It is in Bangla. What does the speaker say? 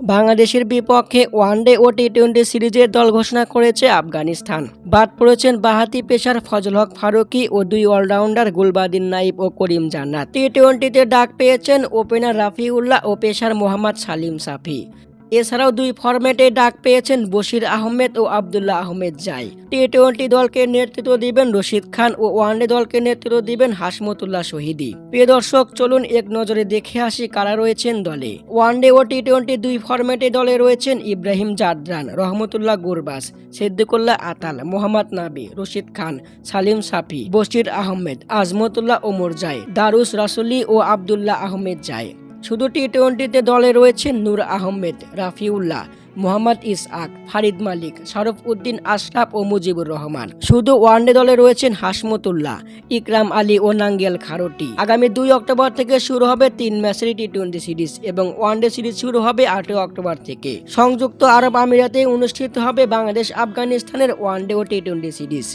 বাংলাদেশের বিপক্ষে ওয়ানডে ও টি টোয়েন্টি সিরিজের দল ঘোষণা করেছে আফগানিস্তান। বাদ পড়েছেন বাহাতি পেশার ফজল হক ফারুকি ও দুই অলরাউন্ডার গুলবাদিন নাইব ও করিম জান্নাত। টি টোয়েন্টিতে ডাক পেয়েছেন ওপেনার রাফিউল্লাহ ও পেশার মোহাম্মদ সালিম সাফি। এছাড়াও দুই ফরম্যাটে ডাক পেয়েছেন বশির আহমেদ ও আবদুল্লাহ আহমেদ জাই। টি টোয়েন্টি দলকে নেতৃত্ব দিবেন রশিদ খান ও ওয়ানডে দলকে নেতৃত্ব দিবেন হাসমতুল্লাহ শহীদি। প্রিয় দর্শক, চলুন এক নজরে দেখে আসি কারা রয়েছেন দলে। ওয়ানডে ও টি টোয়েন্টি দুই ফরম্যাটে দলে রয়েছেন ইব্রাহিম জাদরান, রহমতুল্লাহ গুরবাস সিদ্দিকুল্লাহ আতাল, মোহাম্মদ নাবি, রশিদ খান, সালিম সাফি, বশির আহমেদ, আজমতুল্লাহ ওমর জাই, দারুস রাসুলি ও আবদুল্লাহ আহমেদ জাই। শুধু টি টোয়েন্টিতে দলে রয়েছেন নূর আহমেদ, রাফিউল্লাহ, মোহাম্মদ ইসআক ফারিদ মালিক, শরফ উদ্দিন, আশরাফ ও মুজিবুর রহমান। শুধু ওয়ানডে দলে রয়েছেন হাসমতুল্লাহ, ইকরাম আলী ও নাঙ্গেল খারোটি। আগামী দুই অক্টোবর থেকে শুরু হবে তিন ম্যাচের টি টোয়েন্টি সিরিজ এবং ওয়ানডে সিরিজ শুরু হবে আটই অক্টোবর থেকে। সংযুক্ত আরব আমিরাতে অনুষ্ঠিত হবে বাংলাদেশ আফগানিস্তানের ওয়ানডে ও টি টোয়েন্টি সিরিজ।